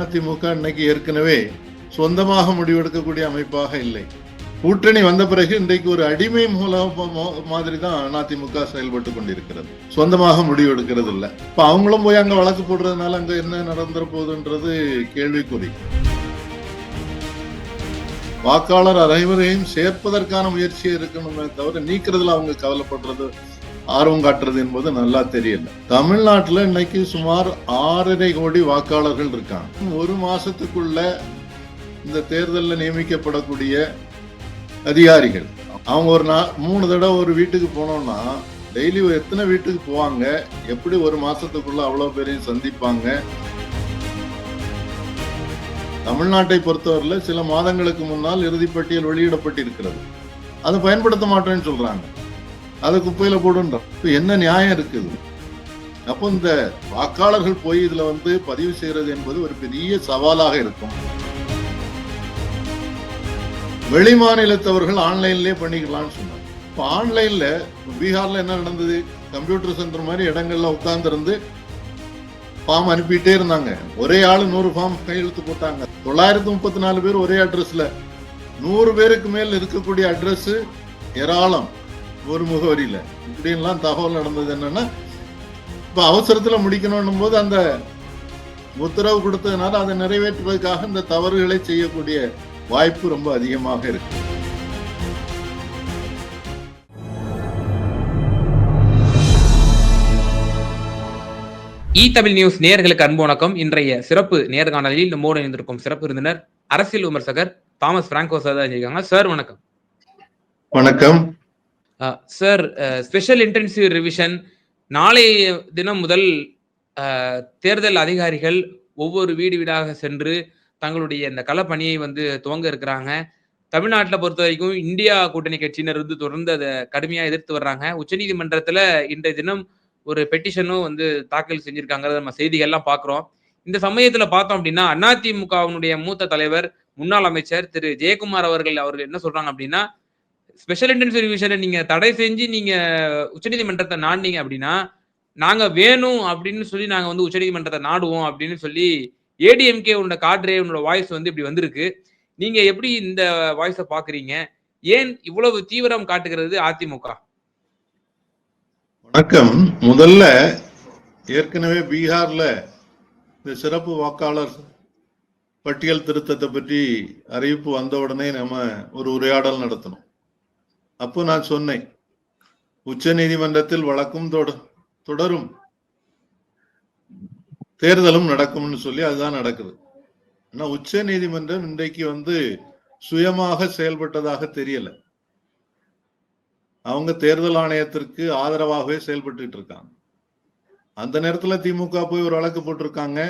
அதிமுக இன்னைக்கு ஏற்கனவே சொந்தமாக முடிவெடுக்கக்கூடிய அமைப்பாக இல்லை. கூட்டணி வந்த பிறகு இன்றைக்கு ஒரு அடிமை மூலம் மாதிரி தான் அதிமுக செயல்பட்டு கொண்டிருக்கிறது. சொந்தமாக முடிவெடுக்கிறது இல்ல. இப்ப அவங்களும் போய் அங்க வழக்கு போடுறதுனால அங்க என்ன நடந்துற போகுதுன்றது கேள்விக்குறி. வாக்காளர் அனைவரையும் சேர்ப்பதற்கான முயற்சியை இருக்கணுமே தவிர நீக்கிறதுல அவங்க கவலைப்படுறது ஆர்வம் காட்டுறது என்பது நல்லா தெரியல. தமிழ்நாட்டில் இன்னைக்கு சுமார் ஆறரை கோடி வாக்காளர்கள் இருக்காங்க. ஒரு மாசத்துக்குள்ள இந்த தேர்தலில் நியமிக்கப்படக்கூடிய அதிகாரிகள். அவங்க ஒரு நா மூணு தடவை ஒரு வீட்டுக்கு போனோம்னா டெய்லி எத்தனை வீட்டுக்கு போவாங்க? எப்படி ஒரு மாசத்துக்குள்ள அவ்வளோ பேரையும் சந்திப்பாங்க? தமிழ்நாட்டை பொறுத்தவரையில் சில மாதங்களுக்கு முன்னால் இறுதிப்பட்டியல் வெளியிடப்பட்டிருக்கிறது. அதை பயன்படுத்த மாட்டேன்னு சொல்றாங்க. அதை குப்பையில போடுன்ற என்ன நியாயம் இருக்குது? அப்போ இந்த வாக்காளர்கள் போய் இதுல வந்து பதிவு செய்யறது என்பது ஒரு பெரிய சவாலாக இருக்கும். வெளி மாநிலத்தவர்கள் ஆன்லைன்லயே பண்ணிக்கலாம்னு சொன்னாங்க. இப்போ ஆன்லைன்ல பீகார்ல என்ன நடந்தது? கம்ப்யூட்டர் சென்டர் மாதிரி இடங்கள்ல உட்கார்ந்துருந்து ஃபார்ம் அனுப்பிட்டே இருந்தாங்க. ஒரே ஆள் நூறு ஃபார்ம் கையெழுத்து போட்டாங்க. தொள்ளாயிரத்தி முப்பத்தி நாலு பேர் ஒரே அட்ரஸ்ல. நூறு பேருக்கு மேல் இருக்கக்கூடிய அட்ரஸ் ஏராளம். ஒரு முகவரியில. இப்படின்லாம் தகவல் நடந்தது என்னன்னா இப்ப அவசரத்துல முடிக்கணும் போது அந்த உத்தரவு கொடுத்ததுனால அதை நிறைவேற்றுவதற்காக இந்த தவறுகளை செய்யக்கூடிய வாய்ப்பு ரொம்ப அதிகமாக இருக்கு. இ தமிழ் நியூஸ் நேயர்களுக்கு அன்பு வணக்கம். இன்றைய சிறப்பு நேர்காணலில் நம்மோடு இணைந்திருக்கும் சிறப்பு விருந்தினர் அரசியல் விமர்சகர் தாமஸ் பிராங்கோ சார் இருக்காங்க சார் வணக்கம். வணக்கம். சார் ஸ்பெஷல் இன்டென்சிவ் ரிவிஷன் நாளை தினம் முதல் தேர்தல் அதிகாரிகள் ஒவ்வொரு வீடு வீடாக சென்று தங்களுடைய இந்த களப்பணியை வந்து துவங்க இருக்கிறாங்க. தமிழ்நாட்டில் பொறுத்த வரைக்கும் இந்தியா கூட்டணி கட்சியினர் வந்து தொடர்ந்து அதை கடுமையாக எதிர்த்து வர்றாங்க. உச்சநீதிமன்றத்தில் இன்றைய தினம் ஒரு பெட்டிஷனும் வந்து தாக்கல் செஞ்சுருக்காங்கிறத நம்ம செய்திகள்லாம் பார்க்குறோம் இந்த சமயத்தில் பார்த்தோம் அப்படின்னா அதிமுகவினுடைய மூத்த தலைவர் முன்னாள் அமைச்சர் திரு. ஜெயக்குமார் அவர்கள் அவர்கள் என்ன சொல்றாங்க அப்படின்னா ஸ்பெஷல் இன்டென்சிவ் ரிவிஷனை நீங்க தடை செஞ்சு நீங்க உச்சநீதிமன்றத்தை நாடினீங்க அப்படின்னா நாங்க வேணும் அப்படின்னு சொல்லி நாங்க வந்து உச்சநீதிமன்றத்தை நாடுவோம் அப்படின்னு சொல்லி ஏடிஎம்கே உன்னோட காட்ரே உன்னோட வாய்ஸ் வந்து இப்படி வந்திருக்கு. நீங்க எப்படி இந்த வாய்ஸை பாக்குறீங்க? ஏன் இவ்வளவு தீவிரம் காட்டுகிறது அதிமுக? வணக்கம். முதல்ல ஏற்கனவே பீகார்ல இந்த சிறப்பு வாக்காளர் பட்டியல் திருத்தத்தை பற்றி அறிவிப்பு வந்த உடனே நம்ம ஒரு உரையாடல் நடத்தணும். அப்போ நான் சொன்னேன் உச்ச நீதிமன்றத்தில் வழக்கும் தொடரும். தேர்தலும் நடக்கும்னு சொல்லி அதுதான் நடக்குது. ஆனா உச்ச நீதிமன்றம் இன்றைக்கு வந்து சுயமாக செயல்பட்டதாக தெரியல. அவங்க தேர்தல் ஆணையத்திற்கு ஆதரவாகவே செயல்பட்டு இருக்காங்க. அந்த நேரத்துல திமுக போய் ஒரு வழக்கு போட்டிருக்காங்க.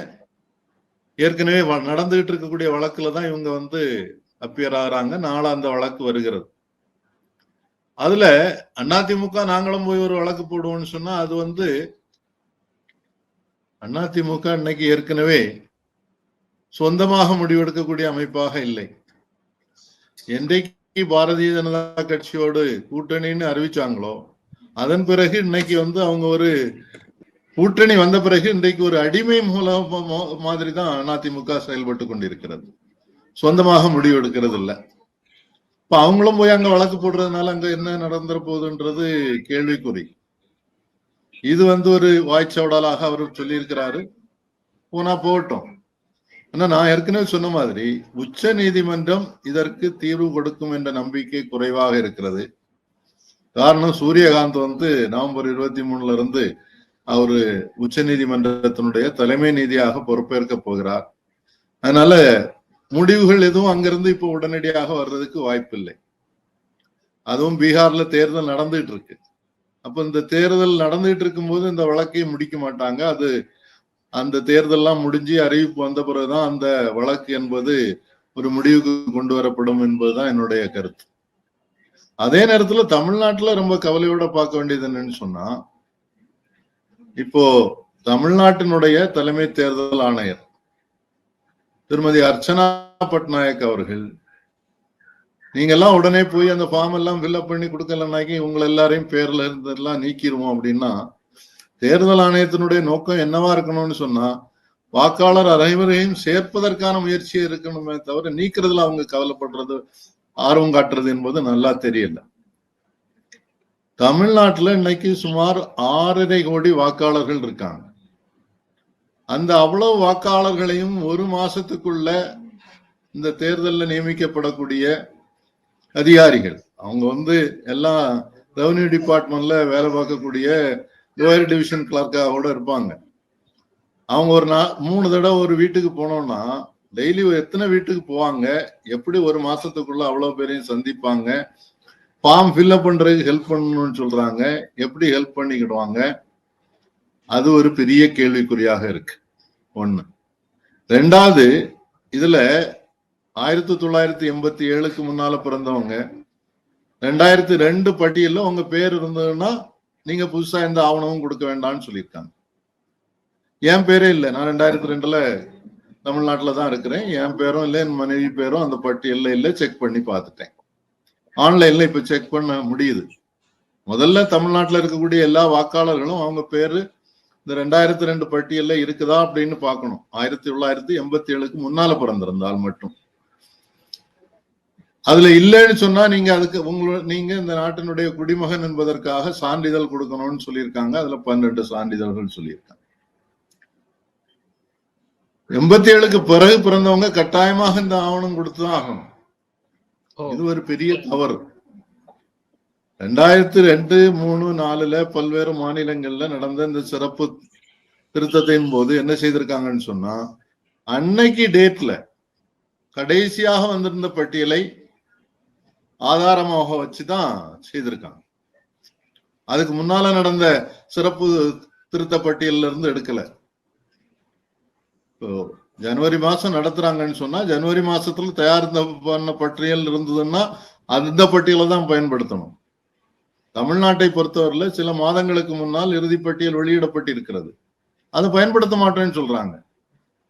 ஏற்கனவே நடந்துகிட்டு இருக்கக்கூடிய வழக்குல தான் இவங்க வந்து அப்பியர் ஆகிறாங்க. நாளா அந்த வழக்கு வருகிறது. அதுல அதிமுக நாங்களும் போய் ஒரு வழக்கு போடுவோம்னு சொன்னா அது வந்து அதிமுக இன்னைக்கு ஏற்கனவே சொந்தமாக முடிவெடுக்கக்கூடிய அமைப்பாக இல்லை. என்றைக்கு பாரதிய ஜனதா கட்சியோடு கூட்டணின்னு அறிவிச்சாங்களோ அதன் பிறகு இன்னைக்கு வந்து அவங்க ஒரு கூட்டணி வந்த பிறகு இன்றைக்கு ஒரு அடிமை மூலம் மாதிரி தான் அதிமுக செயல்பட்டு கொண்டிருக்கிறது. சொந்தமாக முடிவெடுக்கிறது இல்லை இப்ப அவங்களும் போய் அங்க வழக்கு போடுறதுனால அங்க என்ன நடந்துற போகுதுன்றது கேள்விக்குறி. இது வந்து ஒரு வாய்ச்சவடாலாக அவர் சொல்லியிருக்கிறாரு. போனா போகட்டும். ஆனா நான் ஏற்கனவே சொன்ன மாதிரி உச்ச நீதிமன்றம் இதற்கு தீர்வு கொடுக்கும் என்ற நம்பிக்கை குறைவாக இருக்கிறது. காரணம் சூரியகாந்த் வந்து நவம்பர் இருபத்தி மூணுல இருந்து அவரு உச்ச நீதிமன்றத்தினுடைய தலைமை நீதியாக பொறுப்பேற்க போகிறார். அதனால முடிவுகள் எதுவும் அங்கிருந்து இப்போ உடனடியாக வர்றதுக்கு வாய்ப்பில்லை. அதுவும் பீகார்ல தேர்தல் நடந்துட்டு இருக்கு அப்ப இந்த தேர்தல் நடந்துட்டு இருக்கும்போது இந்த வழக்கை முடிக்க மாட்டாங்க. அது அந்த தேர்தல்லாம் முடிஞ்சு அறிவிப்பு வந்த பிறகுதான் அந்த வழக்கு என்பது ஒரு முடிவுக்கு கொண்டு வரப்படும் என்பதுதான் என்னுடைய கருத்து. அதே நேரத்துல தமிழ்நாட்டுல ரொம்ப கவலையோட பார்க்க வேண்டியது என்னன்னு சொன்னா இப்போ தமிழ்நாட்டினுடைய தலைமை தேர்தல் ஆணையர் திருமதி அர்ச்சனா பட்நாயக் அவர்கள் நீங்க எல்லாம் உடனே போய் அந்த ஃபார்ம் எல்லாம் ஃபில்அப் பண்ணி கொடுக்கலனாக்கி உங்களை எல்லாரையும் பேர்ல இருந்தெல்லாம் நீக்கிடுவோம் அப்படின்னா தேர்தல் ஆணையத்தினுடைய நோக்கம் என்னவா இருக்கணும்னு சொன்னா வாக்காளர் அனைவரையும் சேர்ப்பதற்கான முயற்சி இருக்கணுமே தவிர நீக்கிறதுல அவங்க கவலைப்படுறது ஆர்வம் காட்டுறது என்பது நல்லா தெரியல. தமிழ்நாட்டுல இன்னைக்கு சுமார் ஆறரை கோடி வாக்காளர்கள் இருக்காங்க. அந்த அவ்வளவு வாக்காளர்களையும் ஒரு மாசத்துக்குள்ள இந்த தேர்தலில் நியமிக்கப்படக்கூடிய அதிகாரிகள். அவங்க வந்து எல்லாம் ரெவன்யூ டிபார்ட்மெண்ட்ல வேலை பார்க்கக்கூடிய லோயர் டிவிஷன் கிளர்க்காக கூட இருப்பாங்க. அவங்க ஒரு நா மூணு தடவை ஒரு வீட்டுக்கு போனோம்னா டெய்லி எத்தனை வீட்டுக்கு போவாங்க எப்படி ஒரு மாசத்துக்குள்ள அவ்வளவு பேரையும் சந்திப்பாங்க ஃபார்ம் ஃபில்அப் பண்றதுக்கு ஹெல்ப் பண்ணணும்னு சொல்றாங்க எப்படி ஹெல்ப் பண்ணிக்கிடுவாங்க அது ஒரு பெரிய கேள்விக்குறியாக இருக்கு. ஒண்ணு. ரெண்டாவது இதுல ஆயிரத்தி தொள்ளாயிரத்தி எண்பத்தி ஏழுக்கு முன்னால பிறந்தவங்க ரெண்டாயிரத்தி ரெண்டு பட்டியல்ல உங்க பேர் இருந்ததுன்னா நீங்க புதுசா எந்த ஆவணமும் கொடுக்க வேண்டாம்னு சொல்லியிருக்காங்க. என் பேரே இல்லை. நான் ரெண்டாயிரத்தி ரெண்டுல தமிழ்நாட்டில் தான் இருக்கிறேன். என் பேரும் இல்லை என் மனைவி பேரும் அந்த பட்டியலில் இல்லை. செக் பண்ணி பார்த்துட்டேன். ஆன்லைன்ல இப்ப செக் பண்ண முடியுது. முதல்ல தமிழ்நாட்டில் இருக்கக்கூடிய எல்லா வாக்காளர்களும் அவங்க பேரு இந்த ரெண்டாயிரத்தி ரெண்டு பட்டியல்ல இருக்குதா அப்படின்னு பார்க்கணும். ஆயிரத்தி தொள்ளாயிரத்தி எண்பத்தி ஏழுக்கு முன்னால பிறந்திருந்தால் மட்டும். அதுல இல்லைன்னு சொன்னா நீங்க அதுக்கு உங்களோட நீங்க இந்த நாட்டினுடைய குடிமகன் என்பதற்காக சான்றிதழ் கொடுக்கணும்னு சொல்லியிருக்காங்க. அதுல பன்னெண்டு சான்றிதழ்கள் சொல்லியிருக்காங்க. எண்பத்தி ஏழுக்கு பிறகு பிறந்தவங்க கட்டாயமாக இந்த ஆவணம் கொடுத்துதான் ஆகணும். இது ஒரு பெரிய தவறு. ரெண்டாயிரத்தி ரெண்டு மூணு நாலுல பல்வேறு மாநிலங்கள்ல நடந்த இந்த சிறப்பு திருத்தத்தின் போது என்ன செய்திருக்காங்கன்னு சொன்னா அன்னைக்கு டேட்ல கடைசியாக வந்திருந்த பட்டியலை ஆதாரமாக வச்சுதான் செய்திருக்காங்க. அதுக்கு முன்னால நடந்த சிறப்பு திருத்த பட்டியல இருந்து எடுக்கல. இப்போ ஜனவரி மாசம் நடத்துறாங்கன்னு சொன்னா ஜனவரி மாசத்துல தயார் பண்ண பட்டியல் இருந்ததுன்னா அந்த பட்டியலை தான் பயன்படுத்தணும். தமிழ்நாட்டை பொறுத்தவரையில் சில மாதங்களுக்கு முன்னால் இறுதிப்பட்டியல் வெளியிடப்பட்டிருக்கிறது. அதை பயன்படுத்த மாட்டேன்னு சொல்றாங்க.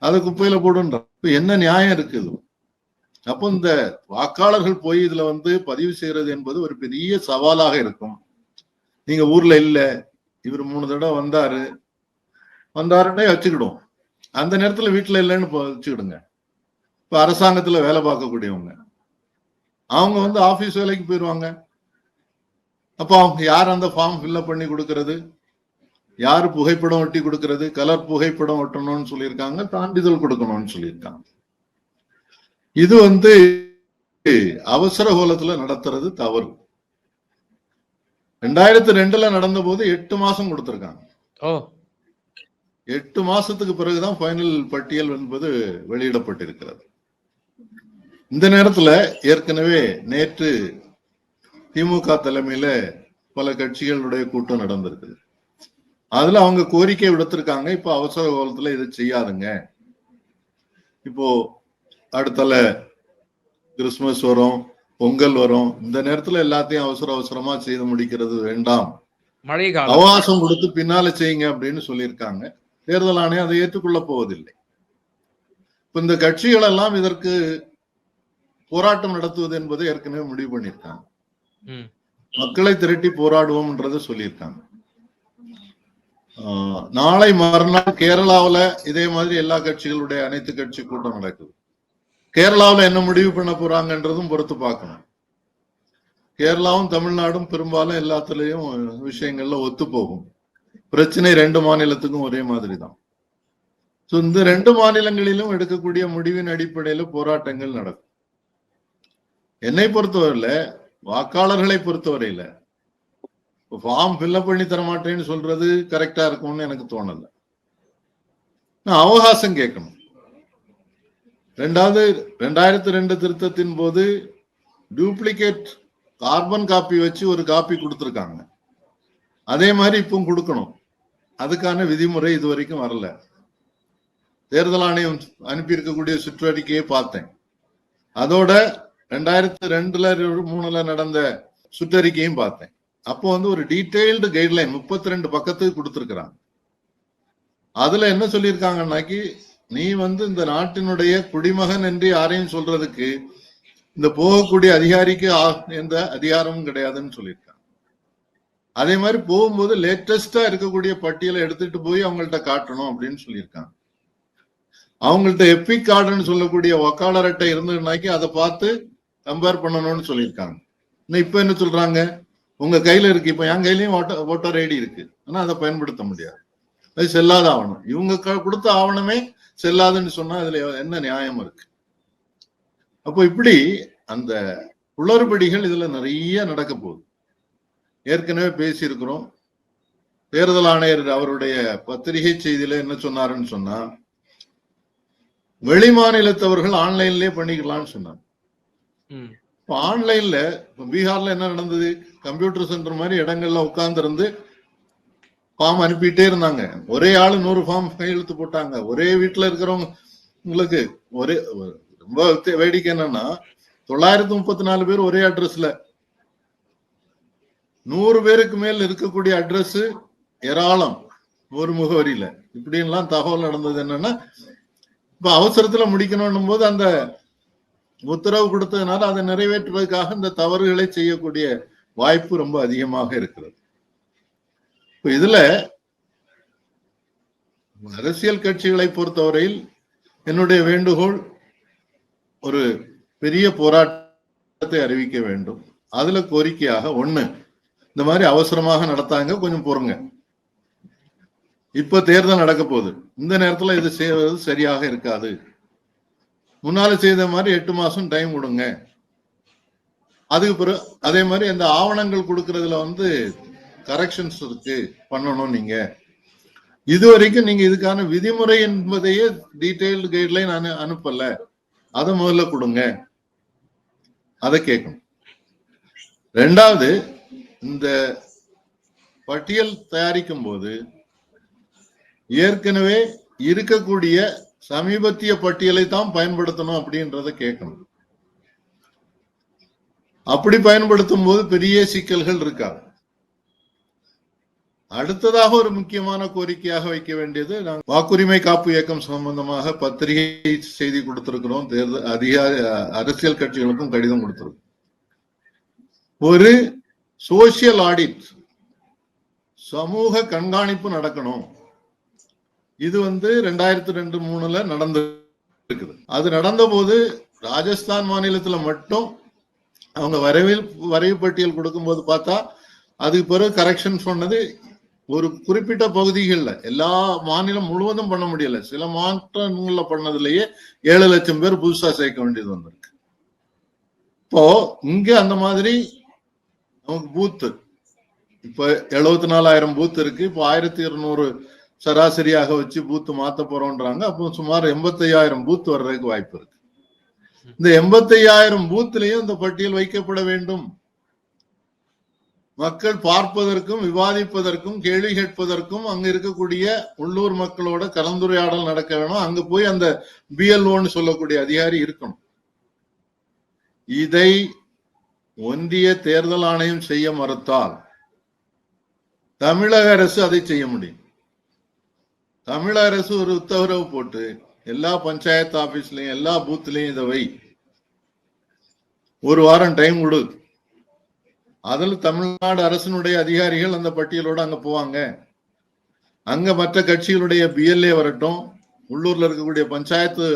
அதை குப்பையில போடுன்ற என்ன நியாயம் இருக்குது அப்போ இந்த வாக்காளர்கள் போய் இதுல வந்து பதிவு செய்யறது என்பது ஒரு பெரிய சவாலாக இருக்கும். நீங்க ஊர்ல இல்ல இவர் மூணு தடவை வந்தாரு. வந்தாருன்னே வச்சுக்கிடும் அந்த நேரத்துல வீட்டுல இல்லைன்னு வச்சுக்கிடுங்க. இப்ப அரசாங்கத்துல வேலை பார்க்கக்கூடியவங்க. அவங்க வந்து ஆபீஸ் வேலைக்கு போயிடுவாங்க அப்ப அவங்க யார் அந்த ஃபார்ம் ஃபில்அப் பண்ணி கொடுக்கறது? யாரு புகைப்படம் ஒட்டி கொடுக்கறது? கலர் புகைப்படம் ஒட்டணும்னு சொல்லியிருக்காங்க சான்றிதழ் கொடுக்கணும்னு சொல்லியிருக்காங்க. இது வந்து அவசர கோலத்துல நடத்துறது தவறு. ரெண்டாயிரத்தி ரெண்டுல நடந்த போது எட்டு மாசம் கொடுத்திருக்காங்க. எட்டு மாசத்துக்கு பிறகுதான் ஃபைனல் பட்டியல் என்பது வெளியிடப்பட்டிருக்கிறது. இந்த நேரத்துல ஏற்கனவே நேற்று திமுக தலைமையில பல கட்சிகளுடைய கூட்டம் நடந்திருக்குது அதுல அவங்க கோரிக்கை விடுத்திருக்காங்க. இப்ப அவசர காலத்துல இதை செய்யாதுங்க. இப்போ அடுத்தல கிறிஸ்துமஸ் வரும் பொங்கல் வரும் இந்த நேரத்துல எல்லாத்தையும் அவசர அவசரமா செய்து முடிக்கிறது வேண்டாம். அவகாசம் கொடுத்து பின்னால செய்யுங்க அப்படின்னு சொல்லியிருக்காங்க. தேர்தல் ஆணையம் அதை ஏற்றுக்கொள்ள போவதில்லை. இப்ப இந்த கட்சிகள் எல்லாம் இதற்கு போராட்டம் நடத்துவது என்பதை ஏற்கனவே முடிவு பண்ணியிருக்காங்க. மக்களை திரட்டி போராடுவோம்ன்றதை சொல்லியிருக்காங்க. நாளை மறுநாள் கேரளாவுல இதே மாதிரி எல்லா கட்சிகளுடைய அனைத்து கட்சி கூட்டம் நடக்குது. கேரளாவுல என்ன முடிவு பண்ண போறாங்கன்றதும் பொறுத்து பார்க்கணும். கேரளாவும் தமிழ்நாடும் பெரும்பாலும் எல்லாத்துலயும் விஷயங்கள்ல ஒத்து போகும். பிரச்சனை ரெண்டு மாநிலத்துக்கும் ஒரே மாதிரி தான். ஸோ இந்த ரெண்டு மாநிலங்களிலும் எடுக்கக்கூடிய முடிவின் அடிப்படையில போராட்டங்கள் நடக்கும். என்னை பொறுத்தவரையில வாக்காளர்களை பொறுத்தவரையில ஃபார்ம் ஃபில்அப் பண்ணி தர மாட்டேன்னு சொல்றது கரெக்டா இருக்கும்னு எனக்கு தோணல. நான் அவகாசம் கேட்கணும். ரெண்டாவது ரெண்டாயிரத்தி ரெண்டு திருத்தத்தின் போது டூப்ளிகேட் கார்பன் காப்பி வச்சு ஒரு காப்பி கொடுத்துருக்காங்க. அதே மாதிரி இப்போ கொடுக்கணும். அதுக்கான விதிமுறை இது வரைக்கும் வரல. தேர்தல் ஆணையம் அனுப்பியிருக்கக்கூடிய சுற்றறிக்கையை பார்த்தேன். அதோட ரெண்டாயிரத்தி ரெண்டுல மூணுல நடந்த சுற்றறிக்கையும் பார்த்தேன். அப்போ வந்து ஒரு டீட்டெயில்டு கைட்லைன் முப்பத்தி ரெண்டு பக்கத்துக்கு கொடுத்துருக்குறாங்க. அதுல என்ன சொல்லியிருக்காங்கன்னாக்கி நீ வந்து இந்த நாட்டினுடைய குடிமகன் என்று யாரையும் சொல்றதுக்கு இந்த போகக்கூடிய அதிகாரிக்கு எந்த அதிகாரமும் கிடையாதுன்னு சொல்லியிருக்காங்க. அதே மாதிரி போகும்போது லேட்டஸ்டா இருக்கக்கூடிய பட்டியலை எடுத்துட்டு போய் அவங்கள்ட்ட காட்டணும் அப்படின்னு சொல்லியிருக்காங்க. அவங்கள்ட்ட எப்பிக் கார்டுன்னு சொல்லக்கூடிய வக்காளர் அட்டை இருந்ததுனாக்கி அதை பார்த்து கம்பேர் பண்ணணும்னு சொல்லியிருக்காங்க. இன்னும் இப்ப என்ன சொல்றாங்க? உங்க கையில இருக்கு. இப்ப என் கையிலயும் ஓட்டர் ஓட்டர் ஐடி இருக்கு. ஆனா அதை பயன்படுத்த முடியாது. அது செல்லாத ஆவணம். இவங்க கொடுத்த ஆவணமே செல்லாதுன்னு சொன்னா அதுல என்ன நியாயம் இருக்கு? அப்போ இப்படி அந்த குளறுபடிகள் இதுல நிறைய நடக்க போகுது. ஏற்கனவே பேசியிருக்கிறோம். தேர்தல் ஆணையர் அவருடைய பத்திரிகை செய்தியில என்ன சொன்னாருன்னு சொன்னா வெளிமாநிலத்தவர்கள் ஆன்லைன்லயே பண்ணிக்கலாம்னு சொன்னாங்க. இப்போ ஆன்லைன்ல இப்போ பீகார்ல என்ன நடந்தது? கம்ப்யூட்டர் சென்டர் மாதிரி இடங்கள்ல உட்கார்ந்து இருந்து ஃபார்ம் அனுப்பிட்டே இருந்தாங்க. ஒரே ஆளு நூறு ஃபார்ம் கையெழுத்து போட்டாங்க. ஒரே வீட்டுல இருக்கிறவங்க உங்களுக்கு ஒரே ரொம்ப வேடிக்கை என்னன்னா தொள்ளாயிரத்தி முப்பத்தி நாலு பேர் ஒரே அட்ரஸ்ல நூறு பேருக்கு மேல் இருக்கக்கூடிய அட்ரஸ் ஏராளம் ஒரு முகவரியில. இப்படின்லாம் தகவல் நடந்தது என்னன்னா இப்ப அவசரத்துல முடிக்கணும் போது அந்த உத்தரவு கொடுத்ததுனால அதை நிறைவேற்றுவதற்காக இந்த தவறுகளை செய்யக்கூடிய வாய்ப்பு ரொம்ப அதிகமாக இருக்கிறது. இப்போ இதுல அரசியல் கட்சிகளை பொறுத்தவரையில் என்னுடைய வேண்டுகோள் ஒரு பெரிய போராட்டத்தை அறிவிக்க வேண்டும். அதுல கோரிக்கையாக ஒண்ணு இந்த மாதிரி அவசரமாக நடத்தாங்க கொஞ்சம் பொறுங்க. இப்ப தேர்தல் நடக்க போகுது. இந்த நேரத்துல இது செய்வது சரியாக இருக்காது. முன்னால செய்த மாதிரி எட்டு மாசம் டைம் கொடுங்க. அதுக்கு பிறகு அதே மாதிரி அந்த ஆவணங்கள் கொடுக்கறதுல வந்து கரெக்ஷன்ஸ் இருக்கு பண்ணணும் நீங்க. இது வரைக்கும் நீங்க இதுக்கான விதிமுறை என்பதையே டீடைல்டு கைட்லைன் அனு அனுப்பல. அதை முதல்ல கொடுங்க. அதை கேட்கணும் ரெண்டாவது இந்த பட்டியல் தயாரிக்கும் போது ஏற்கனவே இருக்கக்கூடிய சமீபத்திய பட்டியலை தான் பயன்படுத்தணும் அப்படின்றத கேட்கணும். அப்படி பயன்படுத்தும் போது பெரிய சிக்கல்கள் இருக்காது அடுத்ததாக ஒரு முக்கியமான கோரிக்கையாக வைக்க வேண்டியது நாங்கள் வாக்குரிமை காப்பு இயக்கம் சம்பந்தமாக பத்திரிகை செய்தி கொடுத்திருக்கிறோம் தேர்தல் அதிகாரி அரசியல் கட்சிகளுக்கும் கடிதம் கொடுத்திருக்கோம் ஒரு சோசியல் ஆடிட் சமூக கண்காணிப்பு நடக்கணும். இது வந்து ரெண்டாயிரத்தி ரெண்டு மூணுல நடந்து இருக்குது அது நடந்த போது ராஜஸ்தான் மாநிலத்துல மட்டும் அவங்க வரைவில் வரைவு பட்டியல் கொடுக்கும்போது பார்த்தா அதுக்கு பிறகு கரெக்ஷன் சொன்னது ஒரு குறிப்பிட்ட பகுதிகளில் எல்லா மாநிலம் முழுவதும் பண்ண முடியல. சில மாநிலங்கள்ல பண்ணதுலயே ஏழு லட்சம் பேர் புதுசா சேர்க்க வேண்டியது வந்திருக்கு. இப்போ இங்க அந்த மாதிரி நமக்கு பூத்து இப்ப எழுபத்தி நாலாயிரம் பூத் இருக்கு. இப்போ ஆயிரத்தி இருநூறு சராசரியாக வச்சு பூத்து மாத்த போறோம்ன்றாங்க அப்போ சுமார் எண்பத்தையாயிரம் பூத் வர்றதுக்கு வாய்ப்பு இருக்கு. இந்த எண்பத்தையாயிரம் பூத்லயும் இந்த பட்டியல் வைக்கப்பட வேண்டும். மக்கள் பார்ப்பதற்கும் விவாதிப்பதற்கும் கேள்வி கேட்பதற்கும் அங்க இருக்கக்கூடிய உள்ளூர் மக்களோட கலந்துரையாடல் நடக்க வேணும். அங்க போய் அந்த பிஎல்ஓன்னு சொல்லக்கூடிய அதிகாரி இருக்கணும். இதை ஒன்றிய தேர்தல் ஆணையம் செய்ய மறுத்தால் தமிழக அரசு அதை செய்ய முடியும். தமிழரசு அரசு ஒரு உத்தரவு போட்டு எல்லா பஞ்சாயத்து ஆபீஸ்லயும் எல்லா பூத்லயும் இதை வை. ஒரு வாரம் டைம் கொடு. அதில் தமிழ்நாடு அரசினுடைய அதிகாரிகள் அந்த பட்டியலோட அங்க போவாங்க. அங்க மற்ற கட்சிகளுடைய பிஎல்ஏ வரட்டும் உள்ளூர்ல இருக்கக்கூடிய பஞ்சாயத்து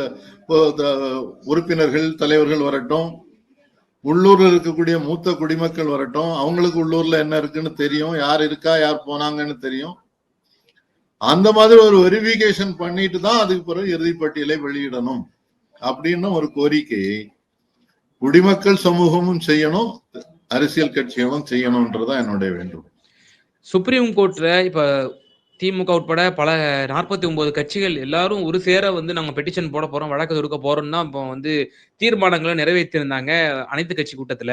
உறுப்பினர்கள் தலைவர்கள் வரட்டும் உள்ளூர்ல இருக்கக்கூடிய மூத்த குடிமக்கள் வரட்டும் அவங்களுக்கு உள்ளூர்ல என்ன இருக்குன்னு தெரியும் யார் இருக்கா யார் போனாங்கன்னு தெரியும். அந்த மாதிரி ஒரு வெரிஃபிகேஷன் பண்ணிட்டு தான் அதுக்கு பிறகு இறுதிப்பட்டியலை வெளியிடணும் அப்படின்னு ஒரு கோரிக்கையை குடிமக்கள் சமூகமும் செய்யணும் அரசியல் கட்சிகளும் செய்யணும்ன்றதான் என்னுடைய வேண்டும் சுப்ரீம் கோர்ட்ல இப்ப திமுக உட்பட பல நாற்பத்தி ஒன்பது கட்சிகள் எல்லாரும் ஒரு சேர வந்து நாங்க பெட்டிஷன் போட போறோம் வழக்கு தொடுக்க போறோம்னா இப்போ வந்து தீர்மானங்களை நிறைவேற்றியிருந்தாங்க அனைத்து கட்சி கூட்டத்துல.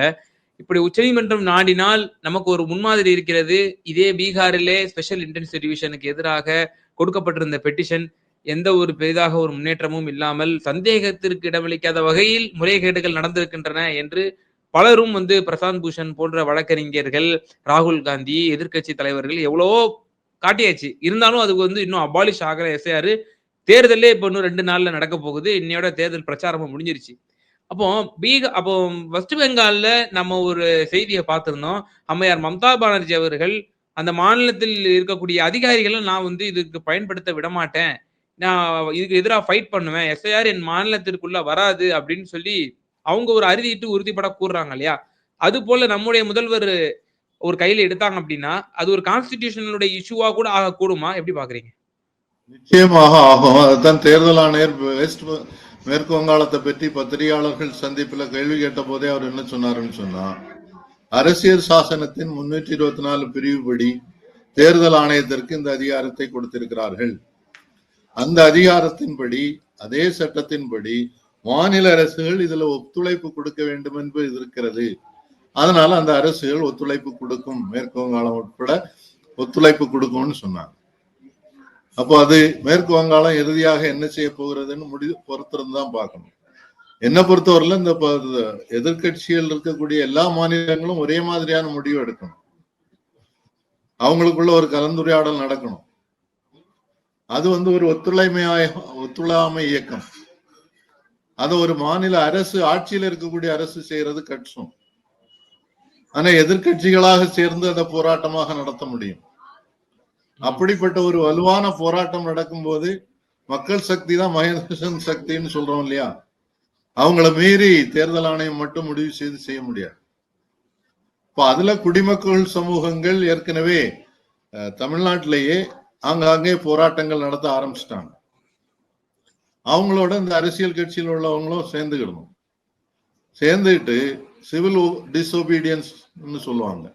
இப்படி உச்சநீதிமன்றம் நாடினால் நமக்கு ஒரு முன்மாதிரி இருக்கிறது. இதே பீகாரிலே ஸ்பெஷல் இன்டென்சிவ் டிவிஷனுக்கு எதிராக கொடுக்கப்பட்டிருந்த பெட்டிஷன் எந்த ஒரு பெரிதாக ஒரு முன்னேற்றமும் இல்லாமல் சந்தேகத்திற்கு இடமளிக்காத வகையில் முறைகேடுகள் நடந்திருக்கின்றன என்று பலரும் வந்து பிரசாந்த் பூஷன் போன்ற வழக்கறிஞர்கள் ராகுல் காந்தி எதிர்க்கட்சி தலைவர்கள் எவ்வளவோ காட்டியாச்சு. இருந்தாலும் அதுக்கு வந்து இன்னும் அபாலிஷ் ஆகிற எஸ்ஐஆர் தேர்தலே இப்போ இன்னும் ரெண்டு நாள்ல நடக்க போகுது. இன்னையோட தேர்தல் பிரச்சாரமும் முடிஞ்சிருச்சு. அப்போ பீக அப்போ வெஸ்ட் பெங்கால்ல நம்ம ஒரு செய்தியை பார்த்திருந்தோம். அம்மையார் மம்தா பானர்ஜி அவர்கள் அந்த மாநிலத்தில் இருக்கக்கூடிய அதிகாரிகளை நான் வந்து இதுக்கு பயன்படுத்த விட மாட்டேன் நான் இதுக்கு எதிராக ஃபைட் பண்ணுவேன். எஸ்ஐஆர் என் மாநிலத்திற்குள்ள வராது அப்படின்னு சொல்லி அவங்க ஒரு அறுதிட்டு உறுதிப்பட கூறுறாங்க இல்லையா? அது போல நம்முடைய முதல்வர் ஒரு கையில எடுத்தாங்க அப்படின்னா அது ஒரு கான்ஸ்டிடியூஷனுடைய இஷ்யூவா கூட ஆகக்கூடுமா? எப்படி பாக்குறீங்க நிச்சயமாக ஆகும். அதுதான் தேர்தல் ஆணையர் வெஸ்ட் மேற்கு வங்காளத்தை பற்றி பத்திரிகையாளர்கள் சந்திப்புல கேள்வி கேட்ட போதே அவர் என்ன சொன்னாருன்னு சொன்னா அரசியல் சாசனத்தின் முன்னூற்றி இருபத்தி நாலு பிரிவுபடி தேர்தல் ஆணையத்திற்கு இந்த அதிகாரத்தை கொடுத்திருக்கிறார்கள். அந்த அதிகாரத்தின்படி அதே சட்டத்தின்படி மாநில அரசுகள் இதுல ஒத்துழைப்பு கொடுக்க வேண்டும் என்று இருக்கிறது. அதனால அந்த அரசுகள் ஒத்துழைப்பு கொடுக்கும். மேற்கு வங்காளம் உட்பட ஒத்துழைப்பு கொடுக்கும்னு சொன்னாங்க. அப்போ அது மேற்கு வங்காளம் இறுதியாக என்ன செய்ய போகிறதுன்னு முடிவு பொறுத்திருந்து தான் பார்க்கணும். என்ன பொறுத்தவரையில இந்த எதிர்கட்சிகள் இருக்கக்கூடிய எல்லா மாநிலங்களும் ஒரே மாதிரியான முடிவு எடுக்கணும். அவங்களுக்குள்ள ஒரு கலந்துரையாடல் நடக்கணும். அது வந்து ஒரு ஒத்துழைமையாய ஒத்துழையாமை இயக்கம். அது ஒரு மாநில அரசு ஆட்சியில் இருக்கக்கூடிய அரசு செய்யறது கஷ்டம். ஆனா எதிர்க்கட்சிகளாக சேர்ந்து அதை போராட்டமாக நடத்த முடியும். அப்படிப்பட்ட ஒரு வலுவான போராட்டம் நடக்கும்போது மக்கள் சக்தி தான் மகேந்திரன் சக்தின்னு சொல்றோம் இல்லையா? அவங்கள மீறி தேர்தல் ஆணையம் மட்டும் முடிவு செய்து செய்ய முடியாது. இப்ப அதுல குடிமக்கள் சமூகங்கள் ஏற்கனவே தமிழ்நாட்டிலேயே ஆங்காங்கே போராட்டங்கள் நடத்த ஆரம்பிச்சிட்டாங்க. அவங்களோட இந்த அரசியல் கட்சியில் உள்ளவங்களும் சேர்ந்துக்கிடணும் சேர்ந்துக்கிட்டு சிவில் டிஸ்ஒபீடியன்ஸ் சொல்லுவாங்க.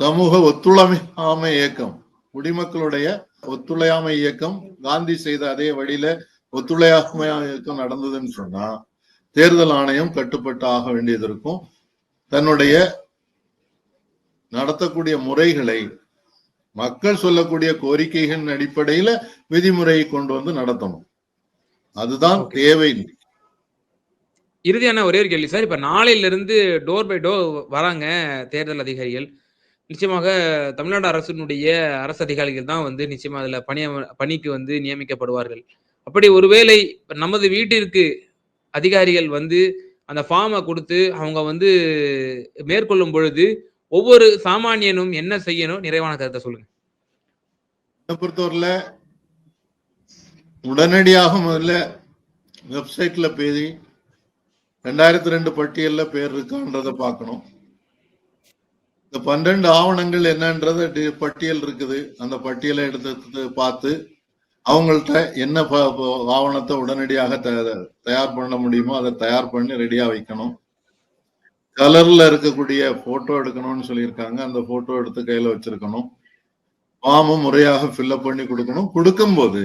சமூக ஒத்துழையாமை இயக்கம். குடிமக்களுடைய ஒத்துழையாமை இயக்கம். காந்தி செய்த அதே வழியில ஒத்துழையாமை இயக்கம் நடந்ததுன்னு சொன்னா தேர்தல் ஆணையம் கட்டுப்பட்டு ஆக வேண்டியது இருக்கும். தன்னுடைய நடத்தக்கூடிய முறைகளை மக்கள் சொல்லக்கூடிய கோரிக்கைகளின் அடிப்படையில விதிமுறையை கொண்டு வந்து நடத்தணும். அதுதான். தேவை. இறுதியான ஒரே ஒரு கேள்வி சார். இப்ப நாளையில இருந்து டோர் பை டோர் வராங்க தேர்தல் அதிகாரிகள். நிச்சயமாக தமிழ்நாடு அரசினுடைய அரசு அதிகாரிகள் தான் வந்து நிச்சயமா அதில் பணி பணிக்கு வந்து நியமிக்கப்படுவார்கள். அப்படி ஒருவேளை நமது வீட்டிற்கு அதிகாரிகள் வந்து அந்த ஃபார்மை கொடுத்து அவங்க வந்து மேற்கொள்ளும் பொழுது ஒவ்வொரு சாமானியனும் என்ன செய்யணும்? நிறைவான கருத்தை சொல்லுங்க. பொறுத்தவரையில் உடனடியாக முதல்ல வெப்சைட்ல பேசி ரெண்டாயிரத்தி ரெண்டு பட்டியலில் பேர் இருக்கான்றத பார்க்கணும். இந்த பன்னெண்டு ஆவணங்கள் என்னன்றத பட்டியல் இருக்குது. அந்த பட்டியலை எடுத்து பார்த்து அவங்கள்ட்ட என்ன ஆவணத்தை உடனடியாக தயார் பண்ண முடியுமோ அதை தயார் பண்ணி ரெடியா வைக்கணும். கலர்ல இருக்கக்கூடிய போட்டோ எடுக்கணும்னு சொல்லியிருக்காங்க. அந்த போட்டோ எடுத்து கையில வச்சிருக்கணும். ஃபார்மும் முறையாக ஃபில்அப் பண்ணி கொடுக்கணும். கொடுக்கும்போது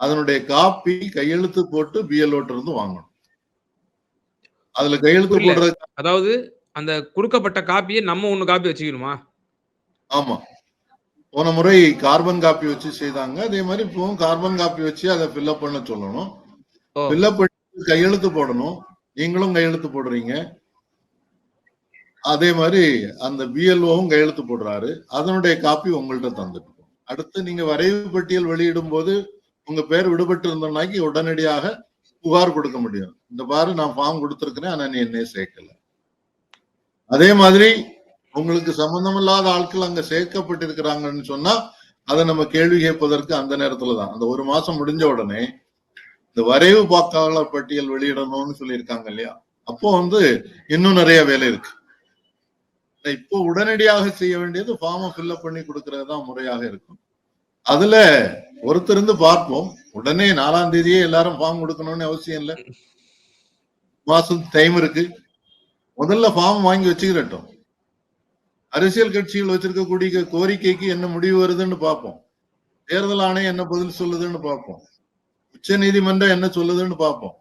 அதனுடைய காப்பி கையெழுத்து போட்டு பிஎல்ஓட்ட இருந்து வாங்கணும். அதுல கையெழுத்து. போடுறது அதாவது அந்த கொடுக்கப்பட்ட காப்பியை நம்ம ஒண்ணு காப்பி வச்சுக்கணுமா? ஆமா. போன முறை கார்பன் காப்பி வச்சு செய்தாங்க. அதே மாதிரி இப்பவும் கார்பன் காப்பி வச்சு அதை ஃபில்அப் பண்ண சொல்லணும். ஃபில்அப் பண்ணி கையெழுத்து போடணும். நீங்களும் கையெழுத்து போடுறீங்க. அதே மாதிரி அந்த பிஎல்ஓவும் கையெழுத்து போடுறாரு. அதனுடைய காப்பி உங்கள்ட்ட தந்துட்டு அடுத்து நீங்க வரைவு பட்டியல் வெளியிடும் போது உங்க பேர் விடுபட்டு இருந்தோம்னாக்கி உடனடியாக புகார் கொடுக்க முடியும். இந்த பாரு நான் ஃபார்ம் கொடுத்துருக்கிறேன் ஆனா நீ என்னைய சேர்க்கல. அதே மாதிரி உங்களுக்கு சம்பந்தமில்லாத ஆட்கள் அங்க சேர்க்கப்பட்டிருக்கிறாங்கன்னு சொன்னா அதை நம்ம கேள்வி கேட்பதற்கு அந்த நேரத்துல தான் அந்த ஒரு மாசம் முடிஞ்ச உடனே இந்த வரைவு வாக்காளர் பட்டியல் வெளியிடணும்னு சொல்லியிருக்காங்க இல்லையா? அப்போ வந்து இன்னும் நிறைய வேலை இருக்கு. இப்போ உடனடியாக செய்ய வேண்டியது ஃபார்மை ஃபில்அப் பண்ணி கொடுக்கறது தான் முறையாக இருக்கும். அதுல ஒருத்தருந்து பார்ப்போம். உடனே நாலாம் தேதியே எல்லாரும் ஃபார்ம் கொடுக்கணும்னு அவசியம் இல்லை. மாசம் டைம் இருக்கு. முதல்ல ஃபார்ம் வாங்கி வச்சுக்கிறட்டும். அரசியல் கட்சிகள் வச்சிருக்கக்கூடிய கோரிக்கைக்கு என்ன முடிவு வருதுன்னு பார்ப்போம். தேர்தல் ஆணையம் என்ன பதில் சொல்லுதுன்னு பார்ப்போம். உச்ச நீதிமன்றம் என்ன சொல்லுதுன்னு பார்ப்போம்.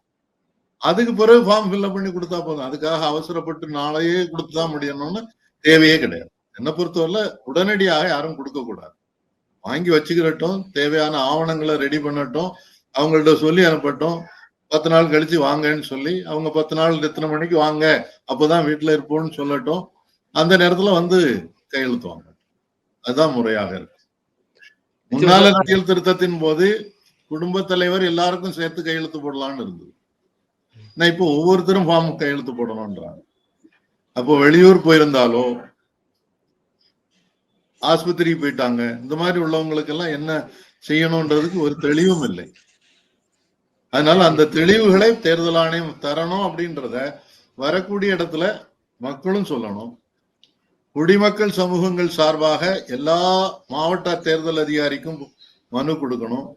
அதுக்கு பிறகு ஃபார்ம் ஃபில்அப் பண்ணி கொடுத்தா போதும். அதுக்காக அவசரப்பட்டு நாளையே கொடுத்துதான் முடியணும்னு தேவையே கிடையாது. என்னை பொறுத்தவரை உடனடியாக யாரும் கொடுக்க கூடாது. வாங்கி வச்சுக்கிறட்டும். தேவையான ஆவணங்களை ரெடி பண்ணட்டும். அவங்கள்ட்ட சொல்லி அனுப்பட்டும். பத்து நாள் கழிச்சு வாங்கன்னு சொல்லி அவங்க பத்து நாள் எத்தனை மணிக்கு வாங்க அப்பதான் வீட்டுல இருப்போம்னு சொல்லட்டும். அந்த நேரத்துல வந்து கையெழுத்துவாங்க. அதுதான் முறையாக இருக்கு. முன்னால அரசியல் திருத்தத்தின் போது குடும்ப தலைவர் எல்லாருக்கும் சேர்த்து கையெழுத்து போடலாம்னு இருந்தது. நான் இப்போ ஒவ்வொருத்தரும் ஃபார்ம் கையெழுத்து போடணும்ன்றாங்க. அப்போ வெளியூர் போயிருந்தாலோ ஆஸ்பத்திரிக்கு போயிட்டாங்க இந்த மாதிரி உள்ளவங்களுக்கெல்லாம் என்ன செய்யணும்ன்றதுக்கு ஒரு தெளிவும் இல்லை. அதனால அந்த தெளிவுகளை தேர்தல் ஆணையம் தரணும் அப்படின்றத வரக்கூடிய இடத்துல மக்களும் சொல்லணும் குடிமக்கள் சமூகங்கள் சார்பாக எல்லா மாவட்ட தேர்தல் அதிகாரிக்கும் மனு கொடுக்கணும்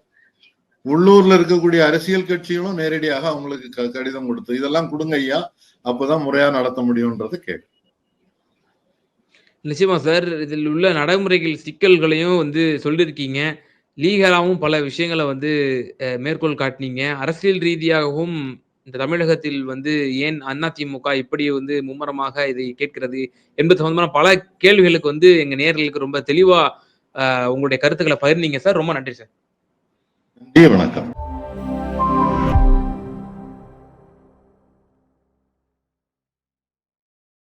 உள்ளூர்ல இருக்கக்கூடிய அரசியல் கட்சிகளும் நேரடியாக அவங்களுக்கு க- கடிதம் கொடுத்து இதெல்லாம் கொடுங்க ஐயா அப்பதான் முறையா நடத்த முடியும்ன்றது கேட்கும் நிச்சயமா சார். இதில் உள்ள நடைமுறைகள் சிக்கல்களையும் வந்து சொல்லியிருக்கீங்க. லீகலாவும் பல விஷயங்கள வந்து மேற்கோள் காட்டினீங்க. அரசியல் ரீதியாகவும் இந்த தமிழகத்தில் வந்து ஏன் அதிமுக இப்படி வந்து மும்முரமாக இதை கேட்கிறது என்பது சம்பந்தமான பல கேள்விகளுக்கு வந்து எங்க நேர்களுக்கு ரொம்ப தெளிவா உங்களுடைய கருத்துக்களை பகிர்ந்தீங்க சார். ரொம்ப நன்றி சார். நன்றி வணக்கம்